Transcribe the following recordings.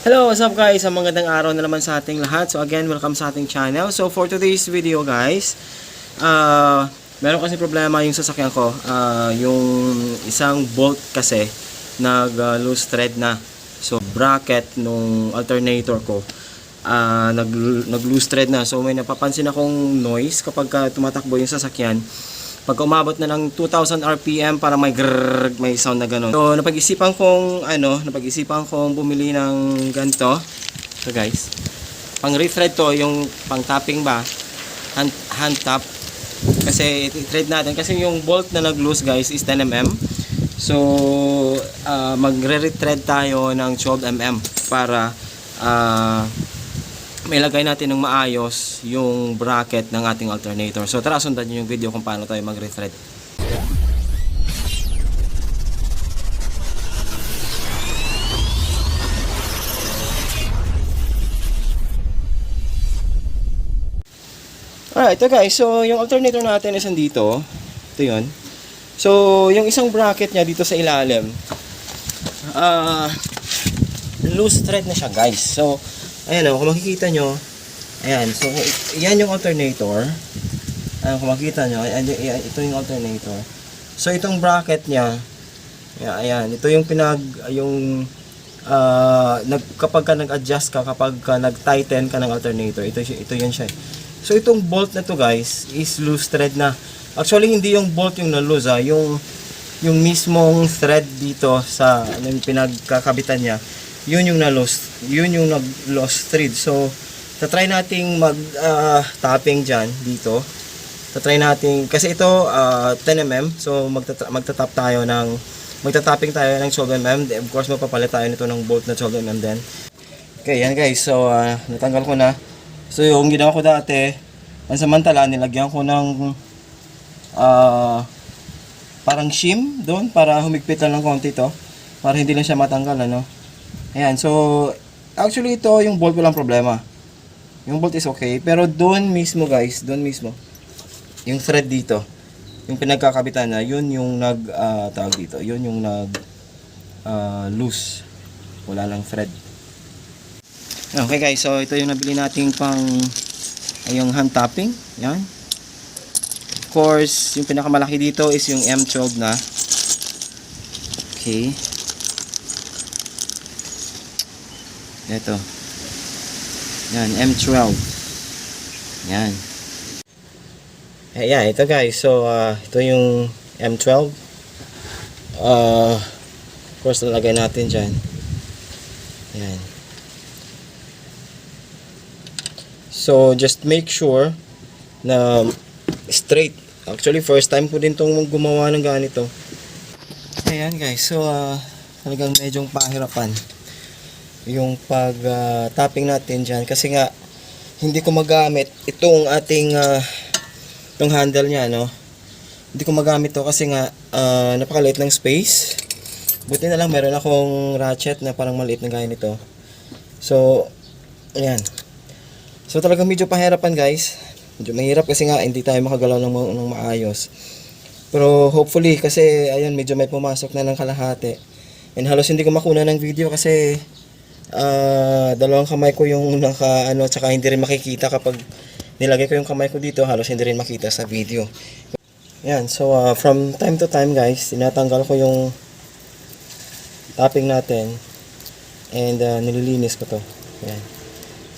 Hello, what's up guys? Ang magandang araw na naman sa ating lahat. So again, welcome sa ating channel. So for today's video guys, uh, meron kasi problema yung sasakyan ko. Ah, yung isang bolt kasi nag uh, thread na. So bracket nung alternator ko ah, nag, nag loose thread na. So may napapansin akong noise kapag ka tumatakbo yung sasakyan. Pag umabot na ng 2000 RPM para may grrrr, may sound na ganun. So napag-isipan kong ano, napag-isipan kong bumili ng ganito. So guys, pang rethread to yung pang tapping ba, hand, hand tap. Kasi i-thread natin kasi yung bolt na nag-loose guys is 10 mm. So ah, magre-rethread tayo ng 12 mm para ah, may lagay natin ng maayos yung bracket ng ating alternator. So tara sundan niyo yung video kung paano tayo mag-rethread. Alright, guys. So, yung alternator natin is andito. Ito yun. So, yung isang bracket niya dito sa ilalim, ah, loose thread na siya guys. So, ayan o, kung makikita nyo, ayan, so, yan yung alternator. Ayan, kung makikita nyo, ayan, ayan, ito yung alternator. So, itong bracket niya, ayan, ayan ito yung pinag, yung, ah, nag, kapag ka nag-adjust ka, kapag ka nag-tighten ka ng alternator, ito, ito yan siya. So, itong bolt na to guys, is loose thread na. Actually, hindi yung bolt yung na-loose ah, yung, yung mismong thread dito sa ano yung pinagkakabitan niya, yun yung na-lost. Yun yung nag-lost thread. So, tatry nating mag ah, tapping dyan dito. Tatry nating, kasi ito ah, 10 mm, so magtatra- magtatap tayo ng, magtatapping tayo ng 12 mm. Of course, mapapalit tayo nito ng bolt na 12 mm din. Okay, yan guys. So, ah, natanggal ko na. So, yung ginawa ko dati, pansamantala, nilagyan ko ng ah, parang shim doon para humigpit lang ng konti to para hindi lang siya matanggal ano ayan so actually ito yung bolt walang problema yung bolt is okay pero doon mismo guys doon mismo yung thread dito yung pinagkakabitan na yun yung nag ah, tawag dito yun yung nag ah, loose wala lang thread okay guys so ito yung nabili nating pang ay, yung hand tapping yan Of course, yung pinakamalaki dito is yung M12 na. Okay. Ito. Yan, M12. Yan. Eh, yeah, ito guys. So, uh, ito yung M12. Uh, of course, nalagay natin dyan. Yan. So, just make sure na straight. Actually, first time ko din tong gumawa ng ganito. Ayan guys, so ah, talagang medyo pahirapan yung pag ah, tapping natin dyan. Kasi nga hindi ko magamit itong ating ah, itong handle niya no? Hindi ko magamit to kasi nga ah, napakaliit ng space. Buti na lang meron akong ratchet na parang maliit na gaya nito. So ayan. So talagang medyo pahirapan guys. Medyo mahirap kasi nga hindi tayo makagalaw ng, ng maayos. Pero hopefully kasi ayun medyo may pumasok na ng kalahati. And halos hindi ko makuna ng video kasi ah dalawang kamay ko yung naka ano tsaka hindi rin makikita kapag nilagay ko yung kamay ko dito halos hindi rin makita sa video. Yan, so ah, from time to time guys, tinatanggal ko yung tapping natin and ah, nililinis ko to. Yan.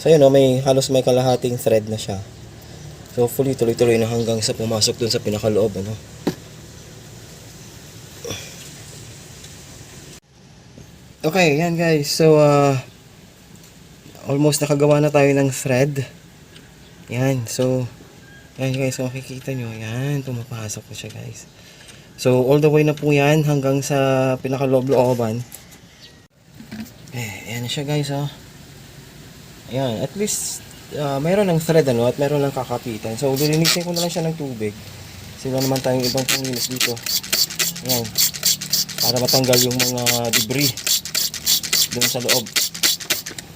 So yun, oh, may halos may kalahating thread na siya. So hopefully tuloy-tuloy na hanggang sa pumasok dun sa pinakaloob ano. Okay, yan guys. So uh, almost nakagawa na tayo ng thread. Yan. So yan guys, so makikita nyo. Yan, pumapasok na siya guys. So all the way na po yan hanggang sa pinakaloob-looban. Eh, yan siya guys oh. Yan, at least ah, mayroon ng thread ano at mayroon ng kakapitan. So lilinisin ko na lang siya ng tubig. Kasi wala naman tayong ibang panginis dito. Yan. Para matanggal yung mga debris doon sa loob.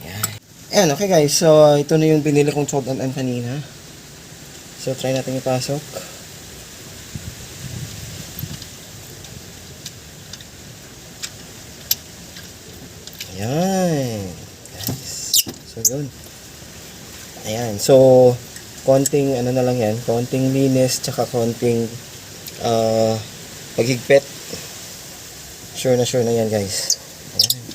Yan. Ayan, okay guys. So ito na yung binili kong 12 mm kanina. So try natin ipasok. Yan. So, yun. Ayan. So, konting ano na lang yan, konting linis, tsaka konting ah, paghigpit. Sure na sure na yan, guys. Ayan.